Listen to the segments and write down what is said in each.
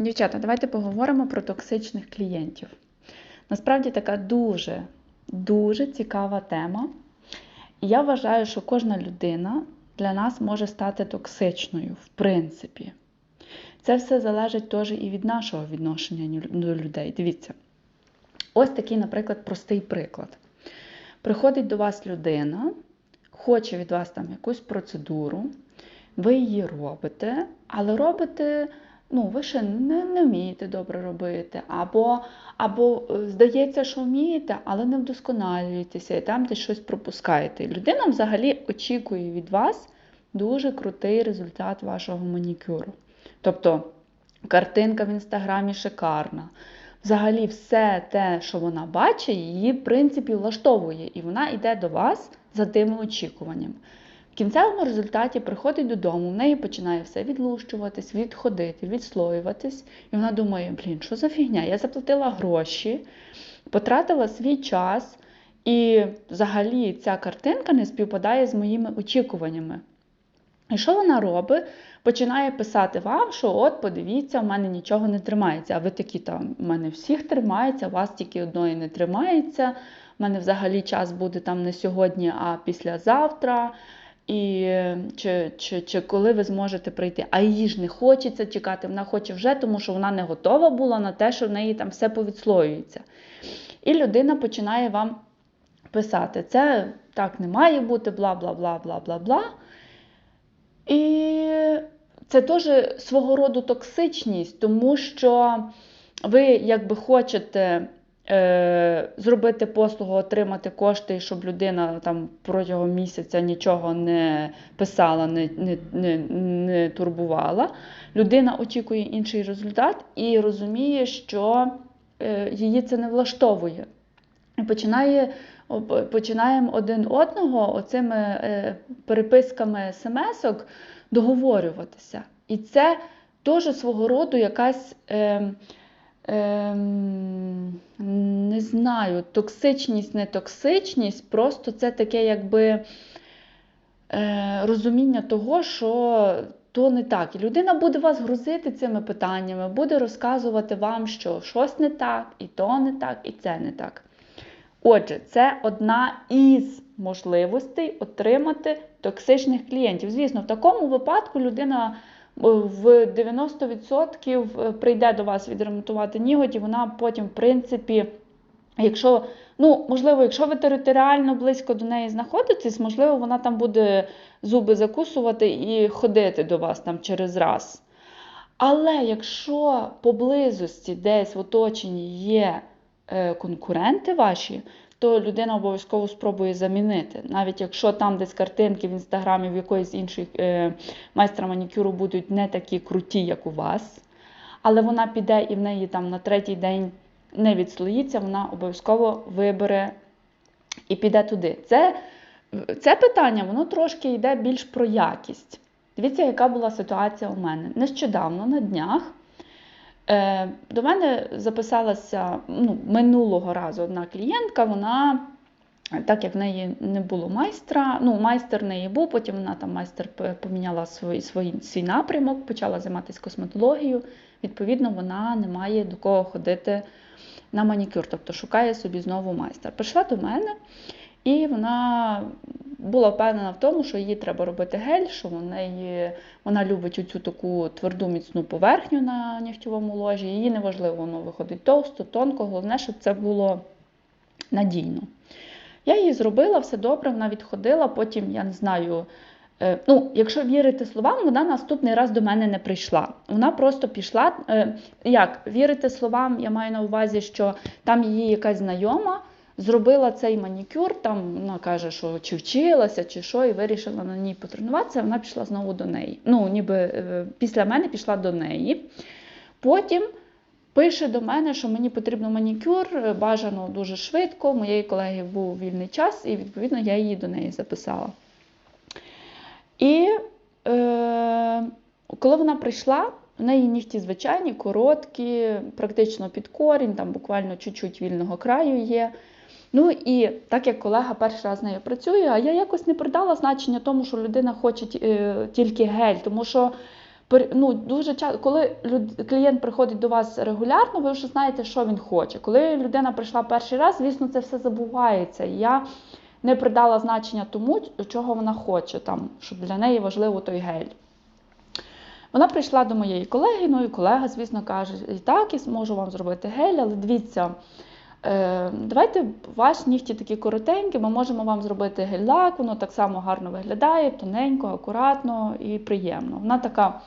Дівчата, давайте поговоримо про токсичних клієнтів. Насправді така дуже, дуже цікава тема. І я вважаю, що кожна людина для нас може стати токсичною, в принципі. Це все залежить теж і від нашого відношення до людей. Дивіться. Ось такий, наприклад, простий приклад. Приходить до вас людина, хоче від вас там якусь процедуру, ви її робите, але робите ну, ви ще не, не вмієте добре робити, або або е, здається, що вмієте, але не вдосконалюєтеся і там десь щось пропускаєте. Людина взагалі очікує від вас дуже крутий результат вашого манікюру. Тобто картинка в інстаграмі шикарна. Взагалі, все те, що вона бачить, її, в принципі, влаштовує, і вона йде до вас за тими очікуваннями кінцевому результаті приходить додому, в неї починає все відлущуватись, відходити, відслоюватись. І вона думає, блін, що за фігня? Я заплатила гроші, потратила свій час, і взагалі ця картинка не співпадає з моїми очікуваннями. І що вона робить? Починає писати вам, що от, подивіться, в мене нічого не тримається. А ви такі там, в мене всіх тримається, у вас тільки одної не тримається. У мене взагалі час буде там не сьогодні, а післязавтра і чи, чи, чи коли ви зможете прийти. А її ж не хочеться чекати, вона хоче вже, тому що вона не готова була на те, що в неї там все повідслоюється. І людина починає вам писати: це так не має бути, бла, бла, бла, бла, бла, бла. І це теж свого роду токсичність, тому що ви якби хочете зробити послугу, отримати кошти, щоб людина там протягом місяця нічого не писала, не, не, не, не турбувала. Людина очікує інший результат і розуміє, що е, її це не влаштовує. Починає. Починаємо один одного оцими е, переписками смс-ок договорюватися. І це теж свого роду якась ем, не знаю, токсичність, не токсичність, просто це таке якби е, розуміння того, що то не так. І людина буде вас грузити цими питаннями, буде розказувати вам, що щось не так, і то не так, і це не так. Отже, це одна із можливостей отримати токсичних клієнтів. Звісно, в такому випадку людина в 90% прийде до вас відремонтувати ніготь, і вона потім, в принципі, якщо, ну, можливо, якщо ви територіально близько до неї знаходитесь, можливо, вона там буде зуби закусувати і ходити до вас там через раз. Але якщо поблизості десь в оточенні є е, конкуренти ваші, то людина обов'язково спробує замінити. Навіть якщо там десь картинки в інстаграмі в якоїсь іншої е, майстра манікюру будуть не такі круті, як у вас, але вона піде і в неї там на третій день не відслоїться, вона обов'язково вибере і піде туди. Це, Це питання воно трошки йде більш про якість. Дивіться, яка була ситуація у мене. Нещодавно на днях. Е, до мене записалася ну, минулого разу одна клієнтка, вона, так як в неї не було майстра, ну, майстер в неї був, потім вона там майстер поміняла свій, свій, свій напрямок, почала займатися косметологією. Відповідно, вона не має до кого ходити на манікюр, тобто шукає собі знову майстер. Прийшла до мене. І вона була впевнена в тому, що їй треба робити гель, що в неї, вона любить оцю таку тверду міцну поверхню на нігтєвому ложі. Їй не важливо, воно виходить товсто, тонко, головне, щоб це було надійно. Я її зробила, все добре, вона відходила, потім, я не знаю, е, ну, якщо вірити словам, вона наступний раз до мене не прийшла. Вона просто пішла. Е, як вірити словам, я маю на увазі, що там її якась знайома зробила цей манікюр, там вона каже, що чи вчилася, чи що, і вирішила на ній потренуватися, вона пішла знову до неї. Ну, ніби е, після мене пішла до неї. Потім пише до мене, що мені потрібен манікюр, е, бажано дуже швидко. Моєї колеги був вільний час, і, відповідно, я її до неї записала. І е, коли вона прийшла, у неї нігті звичайні, короткі, практично під корінь, там буквально чуть-чуть вільного краю є. Ну і так як колега перший раз з нею працює, а я якось не придала значення тому, що людина хоче е, тільки гель, тому що ну, дуже часто, коли люд- клієнт приходить до вас регулярно, ви вже знаєте, що він хоче. Коли людина прийшла перший раз, звісно, це все забувається. І я не придала значення тому, чого вона хоче, там, що для неї важливо той гель. Вона прийшла до моєї колеги, ну і колега, звісно, каже: і так, я зможу вам зробити гель, але дивіться, давайте ваші нігті такі коротенькі, ми можемо вам зробити гель-лак, воно так само гарно виглядає, тоненько, акуратно і приємно. Вона така.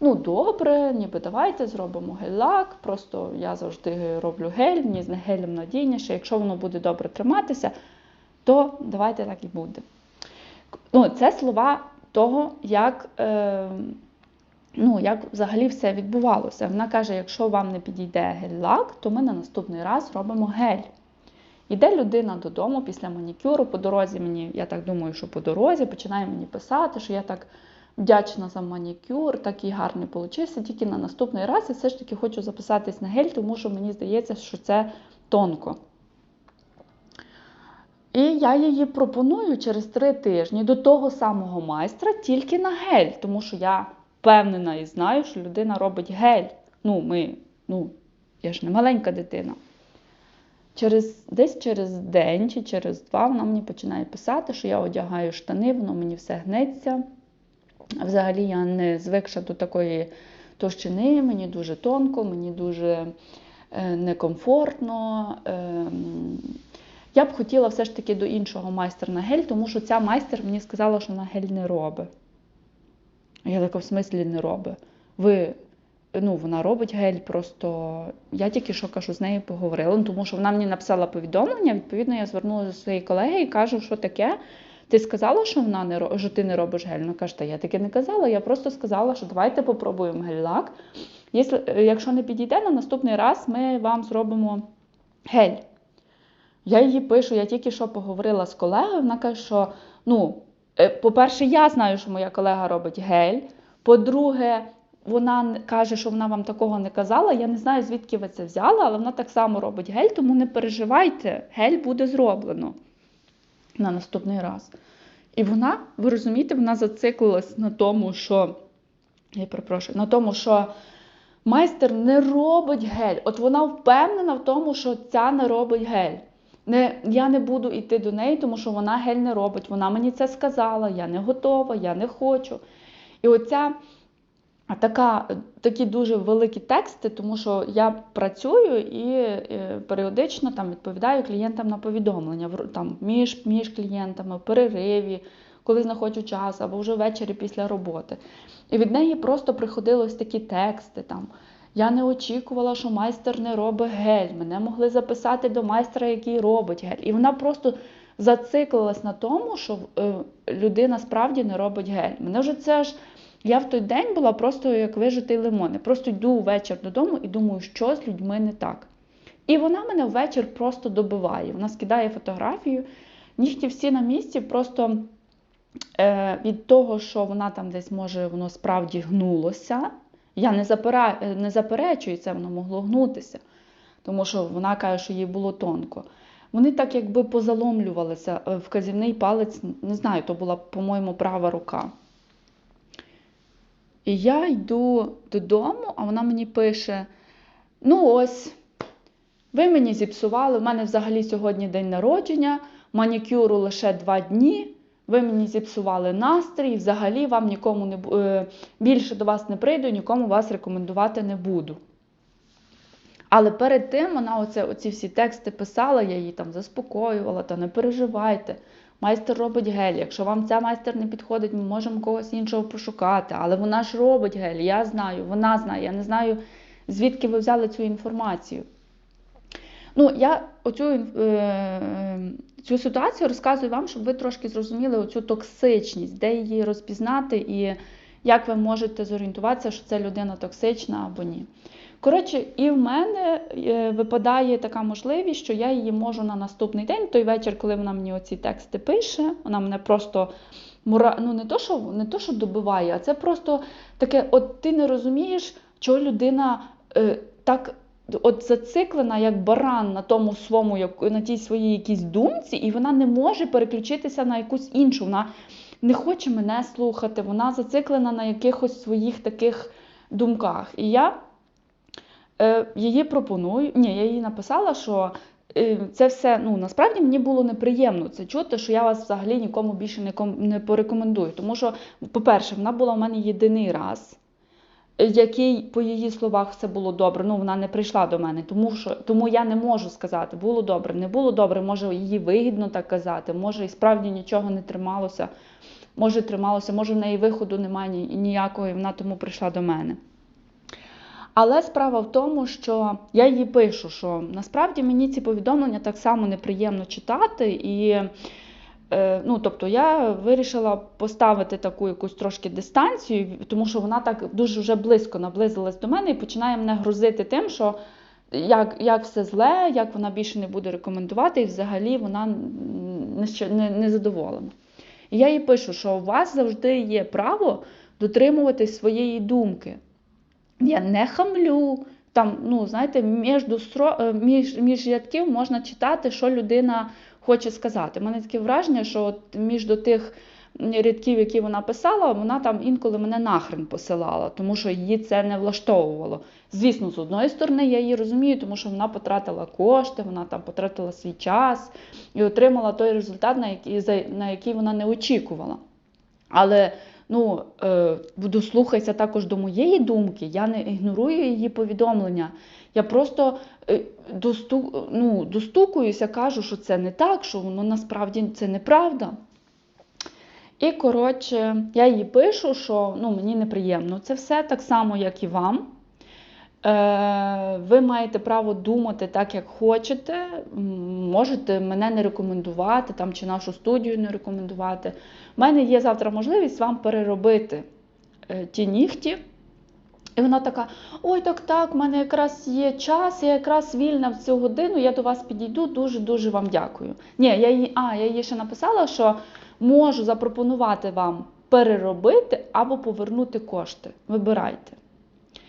Ну, добре, ніби давайте зробимо гель-лак. Просто я завжди роблю гель, мені з гелем надійніше. Якщо воно буде добре триматися, то давайте так і буде. Ну, це слова того, як, е, ну, як взагалі все відбувалося. Вона каже: якщо вам не підійде гель-лак, то ми на наступний раз робимо гель. Іде людина додому після манікюру, по дорозі мені, я так думаю, що по дорозі починає мені писати, що я так вдячна за манікюр, такий гарний получився. Тільки на наступний раз я все ж таки хочу записатись на гель, тому що мені здається, що це тонко. І я її пропоную через три тижні до того самого майстра тільки на гель, тому що я впевнена і знаю, що людина робить гель. Ну, ми, ну, я ж не маленька дитина. Через, десь через день чи через два вона мені починає писати, що я одягаю штани, воно мені все гнеться. Взагалі я не звикша до такої товщини, мені дуже тонко, мені дуже е, некомфортно. Ем, я б хотіла все ж таки до іншого майстра на гель, тому що ця майстер мені сказала, що на гель не робить. Я така в смислі не робить. Ви, ну, вона робить гель, просто я тільки що кажу, з нею поговорила, ну, тому що вона мені написала повідомлення. Відповідно, я звернулася до своєї колеги і кажу, що таке. Ти сказала, що вона не що ти не робиш гель? Вона каже, та я таки не казала. Я просто сказала, що давайте попробуємо гель-лак. Якщо, якщо не підійде, на наступний раз ми вам зробимо гель. Я їй пишу, я тільки що поговорила з колегою. Вона каже, що ну, по-перше, я знаю, що моя колега робить гель. По-друге, вона каже, що вона вам такого не казала. Я не знаю, звідки ви це взяли, але вона так само робить гель, тому не переживайте, гель буде зроблено на наступний раз. І вона, ви розумієте, вона зациклилась на тому, що я перепрошую, на тому, що майстер не робить гель. От вона впевнена в тому, що ця не робить гель. Не, я не буду йти до неї, тому що вона гель не робить. Вона мені це сказала, я не готова, я не хочу. І оця така, такі дуже великі тексти, тому що я працюю і е, періодично там відповідаю клієнтам на повідомлення там, між, між клієнтами, перериві, коли знаходжу час, або вже ввечері після роботи. І від неї просто приходили ось такі тексти. Там. Я не очікувала, що майстер не робить гель. Мене могли записати до майстра, який робить гель. І вона просто зациклилась на тому, що е, людина справді не робить гель. Мене вже це ж. Я в той день була просто як вижитий лимон. Я просто йду ввечері додому і думаю, що з людьми не так. І вона мене ввечері просто добиває. Вона скидає фотографію, нігті всі на місці, просто е, від того, що вона там десь може, воно справді гнулося. Я не, запера, е, не заперечую це, воно могло гнутися, тому що вона каже, що їй було тонко. Вони так якби позаломлювалися. Е, Вказівний палець, не знаю, то була, по-моєму, права рука. І я йду додому, а вона мені пише: ну ось, ви мені зіпсували, у мене взагалі сьогодні день народження, манікюру лише два дні. Ви мені зіпсували настрій, взагалі вам нікому не е, більше до вас не прийду, нікому вас рекомендувати не буду. Але перед тим вона оце, оці всі тексти писала, я її там заспокоювала, та не переживайте. Майстер робить гель. Якщо вам ця майстер не підходить, ми можемо когось іншого пошукати. Але вона ж робить гель, я знаю, вона знає. Я не знаю, звідки ви взяли цю інформацію. Ну, я оцю е, цю ситуацію розказую вам, щоб ви трошки зрозуміли оцю токсичність, де її розпізнати і як ви можете зорієнтуватися, що це людина токсична або ні. Коротше, і в мене е, випадає така можливість, що я її можу на наступний день, той вечір, коли вона мені оці тексти пише, вона мене просто мора... ну, не то, що не то, що добиває, а це просто таке: от ти не розумієш, чого людина е, так от зациклена, як баран на тому своєму, на тій своїй якійсь думці, і вона не може переключитися на якусь іншу. Вона не хоче мене слухати, вона зациклена на якихось своїх таких думках. І я е, її пропоную. Ні, я їй написала, що е, це все ну насправді мені було неприємно це чути, що я вас взагалі нікому більше не порекомендую. Тому що, по-перше, вона була у мене єдиний раз. Який по її словах все було добре, ну вона не прийшла до мене, тому що тому я не можу сказати, було добре, не було добре, може її вигідно так казати, може і справді нічого не трималося, може трималося, може в неї виходу немає ні- ніякого, і вона тому прийшла до мене. Але справа в тому, що я їй пишу, що насправді мені ці повідомлення так само неприємно читати. І ну, тобто я вирішила поставити таку якусь трошки дистанцію, тому що вона так дуже вже близько наблизилась до мене і починає мене грузити тим, що як, як все зле, як вона більше не буде рекомендувати, і взагалі вона не, задоволена. І я їй пишу, що у вас завжди є право дотримуватись своєї думки. Я не хамлю. Там, ну, знаєте, між, е, між, між рядків можна читати, що людина хоче сказати. У мене таке враження, що от між до тих рядків, які вона писала, вона там інколи мене нахрен посилала, тому що її це не влаштовувало. Звісно, з одної сторони, я її розумію, тому що вона потратила кошти, вона там потратила свій час і отримала той результат, на який, на який вона не очікувала. Але ну, е, дослухайся також до моєї думки, я не ігнорую її повідомлення. Я просто е, досту, ну, достукуюся, кажу, що це не так, що воно насправді це неправда. І, коротше, я їй пишу, що ну, мені неприємно. Це все так само, як і вам. Е, ви маєте право думати так, як хочете. Можете мене не рекомендувати там, чи нашу студію не рекомендувати. У мене є завтра можливість вам переробити е, ті нігті. І вона така: ой, так, так, в мене якраз є час, я якраз вільна в цю годину, я до вас підійду, дуже-дуже вам дякую. Ні, я їй, а, я їй ще написала, що можу запропонувати вам переробити або повернути кошти. Вибирайте.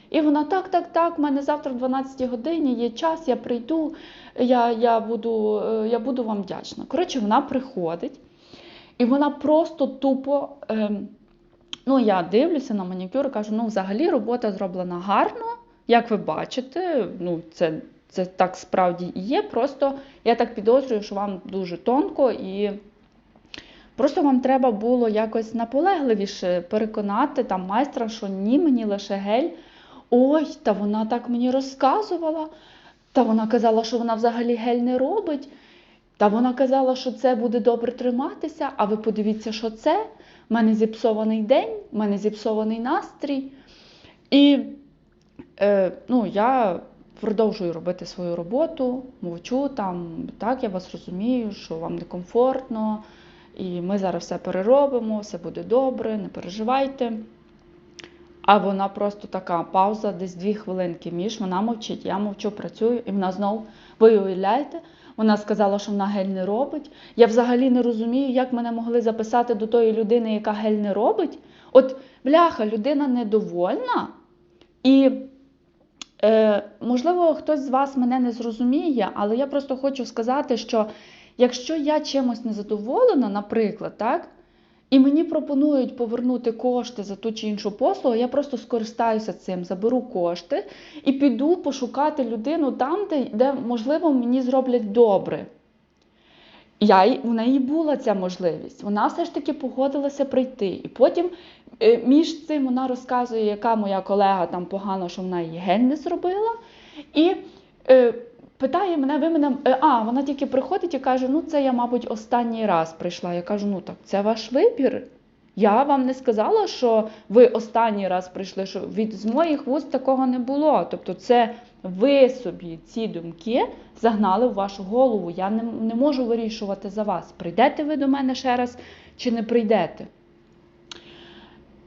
І вона так, так, так, в мене завтра в 12 годині є час, я прийду, я, я, буду, е, я буду вам вдячна. Коротше, вона приходить, і вона просто тупо. ем, Ну, я дивлюся на манікюр кажу, ну, взагалі робота зроблена гарно, як ви бачите, ну, це, це так справді і є. Просто я так підозрюю, що вам дуже тонко і просто вам треба було якось наполегливіше переконати там майстра, що ні, мені лише гель. Ой, та вона так мені розказувала. Та вона казала, що вона взагалі гель не робить. Та вона казала, що це буде добре триматися, а ви подивіться, що це. У мене зіпсований день, у мене зіпсований настрій. І е, ну, я продовжую робити свою роботу, мовчу там, так, я вас розумію, що вам некомфортно, і ми зараз все переробимо, все буде добре, не переживайте. А вона просто така пауза, десь дві хвилинки між, вона мовчить, я мовчу, працюю, і вона знов, ви уявляєте, вона сказала, що вона гель не робить. Я взагалі не розумію, як мене могли записати до тої людини, яка гель не робить. От, бляха, людина недовольна, і, е, можливо, хтось з вас мене не зрозуміє, але я просто хочу сказати, що якщо я чимось незадоволена, наприклад, так, і мені пропонують повернути кошти за ту чи іншу послугу, я просто скористаюся цим, заберу кошти і піду пошукати людину там, де, де можливо, мені зроблять добре. Я, у неї була ця можливість. Вона все ж таки погодилася прийти. І потім е, між цим вона розказує, яка моя колега там погано, що вона її гель не зробила. І е, питає мене, ви мене. е, А, вона тільки приходить і каже: ну це я, мабуть, останній раз прийшла. Я кажу, ну так, це ваш вибір. Я вам не сказала, що ви останній раз прийшли, що від з моїх вуст такого не було. Тобто, це ви собі ці думки загнали в вашу голову. Я не, не можу вирішувати за вас, прийдете ви до мене ще раз чи не прийдете.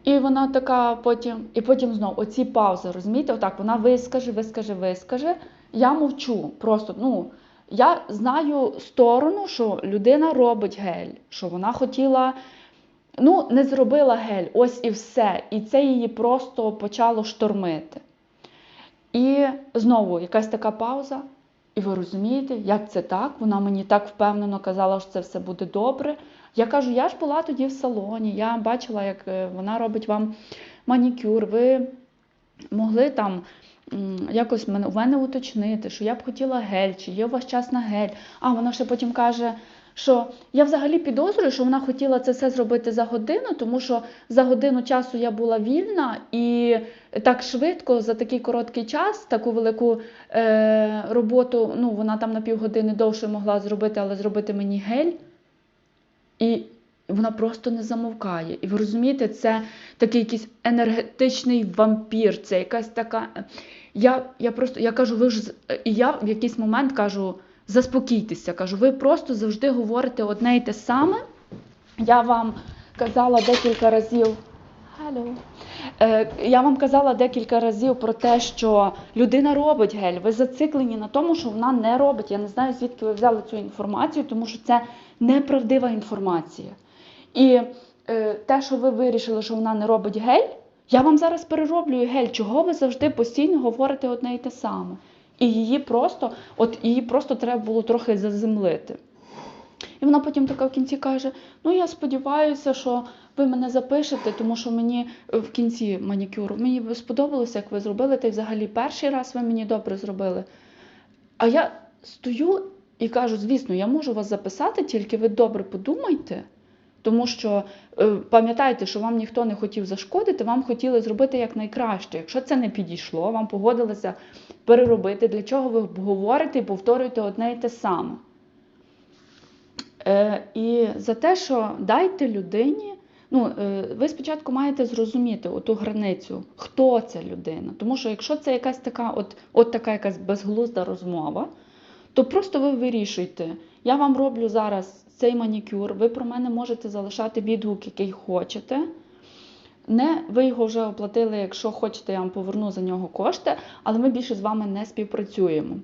І вона така потім, і потім знову оці паузи, розумієте, отак вона вискаже, вискаже, вискаже. Я мовчу. Просто ну, я знаю сторону, що людина робить гель, що вона хотіла, ну, не зробила гель, ось і все. І це її просто почало штормити. І знову якась така пауза, і ви розумієте, як це так? Вона мені так впевнено казала, що це все буде добре. Я кажу, я ж була тоді в салоні, я бачила, як е, вона робить вам манікюр. Ви могли там якось мене, у мене уточнити, що я б хотіла гель, чи є у вас час на гель. А вона ще потім каже, що я взагалі підозрюю, що вона хотіла це все зробити за годину, тому що за годину часу я була вільна і так швидко, за такий короткий час, таку велику е, роботу, ну вона там на півгодини довше могла зробити, але зробити мені гель. І вона просто не замовкає. І ви розумієте, це такий якийсь енергетичний вампір, це якась така. Я, я просто я кажу, ви ж і я в якийсь момент кажу, заспокійтеся, кажу, ви просто завжди говорите одне і те саме. Я вам казала декілька разів. Hello. Е, я вам казала декілька разів про те, що людина робить гель. Ви зациклені на тому, що вона не робить. Я не знаю, звідки ви взяли цю інформацію, тому що це неправдива інформація. І е, те, що ви вирішили, що вона не робить гель, я вам зараз перероблюю гель. Чого ви завжди постійно говорите одне і те саме? І її просто, от її просто треба було трохи заземлити. І вона потім така в кінці каже: Ну, я сподіваюся, що ви мене запишете, тому що мені е, в кінці манікюру мені сподобалося, як ви зробили, та й взагалі перший раз ви мені добре зробили. А я стою і кажу: звісно, я можу вас записати, тільки ви добре подумайте. Тому що е, пам'ятайте, що вам ніхто не хотів зашкодити, вам хотіли зробити якнайкраще. Якщо це не підійшло, вам погодилися переробити, для чого ви говорите і повторюєте одне і те саме. Е, і за те, що дайте людині, ну, е, ви спочатку маєте зрозуміти оту границю, хто ця людина. Тому що якщо це якась така, от, от така якась безглузда розмова, то просто ви вирішуйте. Я вам роблю зараз цей манікюр, ви про мене можете залишати відгук, який хочете. Не ви його вже оплатили, якщо хочете, я вам поверну за нього кошти, але ми більше з вами не співпрацюємо.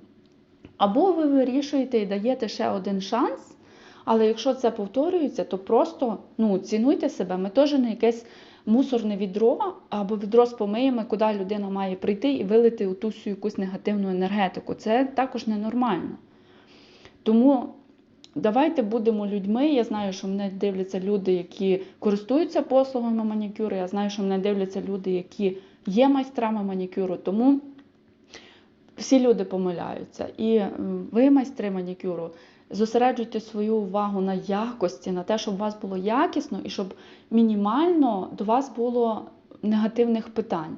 Або ви вирішуєте і даєте ще один шанс, але якщо це повторюється, то просто ну, цінуйте себе. Ми теж не якесь мусорне відро або відро з помиями, куди людина має прийти і вилити ту якусь негативну енергетику. Це також ненормально. Тому давайте будемо людьми. Я знаю, що мене дивляться люди, які користуються послугами манікюру. Я знаю, що мене дивляться люди, які є майстрами манікюру. Тому всі люди помиляються. І ви, майстри манікюру, зосереджуйте свою увагу на якості, на те, щоб у вас було якісно і щоб мінімально до вас було негативних питань.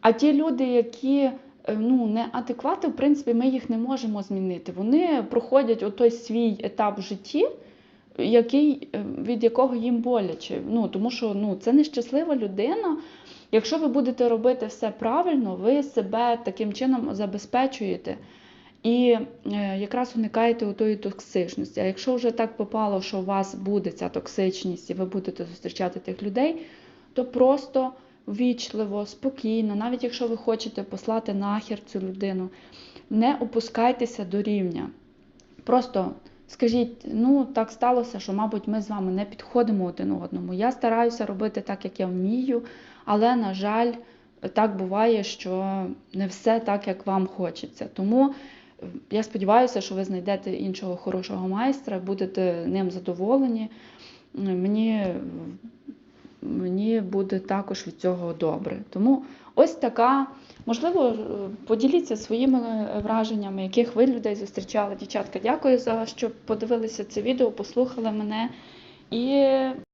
А ті люди, які е, ну, неадеквати, в принципі, ми їх не можемо змінити. Вони проходять той свій етап в житті, який, е, від якого їм боляче. Ну, тому що ну, це нещаслива людина. Якщо ви будете робити все правильно, ви себе таким чином забезпечуєте і е, якраз уникаєте тої токсичності. А якщо вже так попало, що у вас буде ця токсичність і ви будете зустрічати тих людей, то просто ввічливо, спокійно, навіть якщо ви хочете послати нахер цю людину, не опускайтеся до рівня. Просто скажіть, ну так сталося, що, мабуть, ми з вами не підходимо один одному. Я стараюся робити так, як я вмію, але, на жаль, так буває, що не все так, як вам хочеться. Тому я сподіваюся, що ви знайдете іншого хорошого майстра, будете ним задоволені. Мені, мені буде також від цього добре. Тому ось така. Можливо, поділіться своїми враженнями, яких ви людей зустрічали. Дівчатка, дякую за що подивилися це відео, послухали мене. І